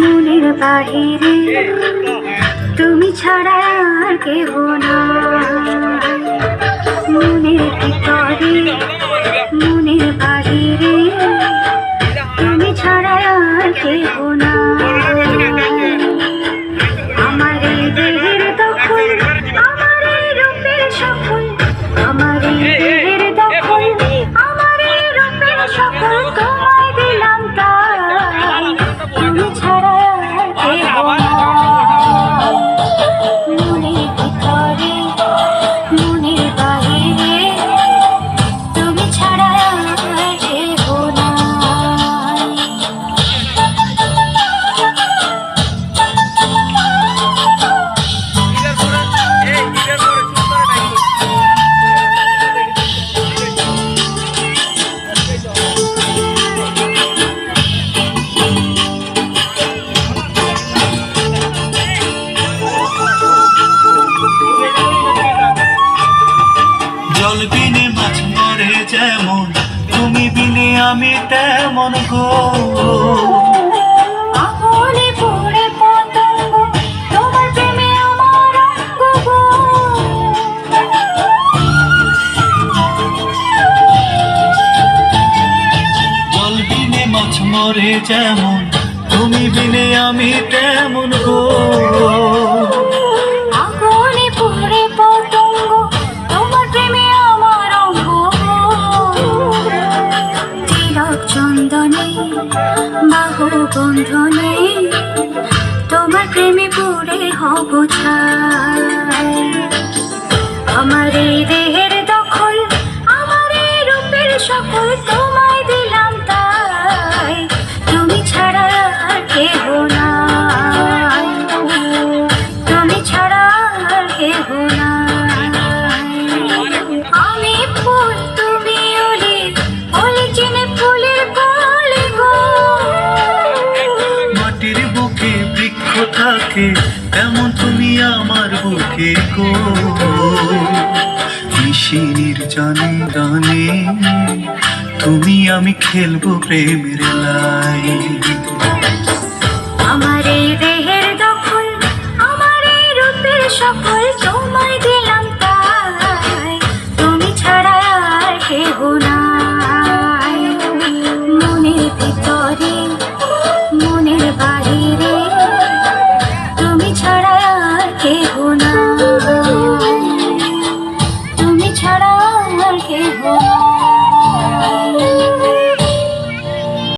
মনের বাহিরে। তুমি ছাড়া আর কেহ না মনের ভিতরে আমি তেমন গো মরে যেমন তুমি বিনে আমি তেমন গো বাহু বন্ধনে তোমার প্রেমে পড়ে হব আমার এই দেহের দখল, আমার এই রূপের সকল তোমায় দিলাম তাই। তুমি ছাড়া আর কেহ তুমি ছাড়া আর কেহ নাই। আমি ফুল থাকে তেমন তুমি আমার বুকে গো মিশিনির জানে গানে তুমি আমি খেলব প্রেমের লাই। আমার এই দেহের দখল, আমার এই রূপের সকল